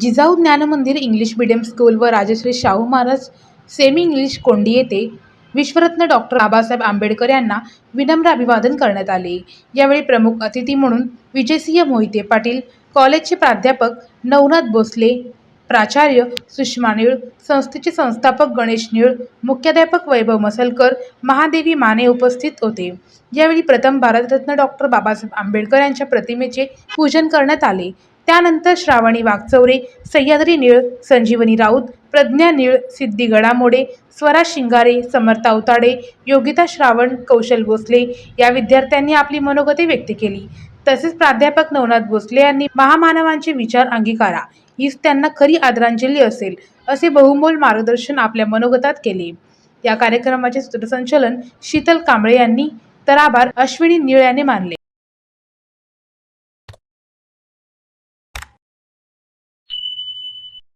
जिजाऊ ज्ञान मंदिर English medium school व राजश्री शाहू महाराज सेमी इंग्लिश कोंडी येथे विश्वरत्न डॉक्टर बाबासाहेब आंबेडकर यांना विनम्र अभिवादन करण्यात आले. यावेळी प्रमुख अतिथी म्हणून विजयसिंह मोहिते पाटील कॉलेजचे प्राध्यापक नवनाथ भोसले प्राचार्य सुषमा निळ संस्थेचे संस्थापक गणेश निळ मुख्याध्यापक वैभव मसलकर महादेवी माने उपस्थित होते. यावेळी प्रथम भारतरत्न डॉक्टर बाबासाहेब आंबेडकर यांच्या प्रतिमेचे पूजन करण्यात आले. त्यानंतर श्रावणी वागचौरे सह्याद्री निळ संजीवनी राऊत प्रज्ञा निळ सिद्धी गडामोडे स्वरा शिंगारे समर्था अवताडे योगिता श्रावण कौशल भोसले या विद्यार्थ्यांनी आपली मनोगती व्यक्त केली. तसेच प्राध्यापक नवनाथ भोसले यांनी महामानवांचे विचार अंगीकारा. हीच त्यांना खरी आदरांजली असेल असे बहुमोल मार्गदर्शन आपल्या मनोगतात केले. या कार्यक्रमाचे सूत्रसंचलन शीतल कांबळे यांनी. तर आभार अश्विनी निळ यांनी मानले.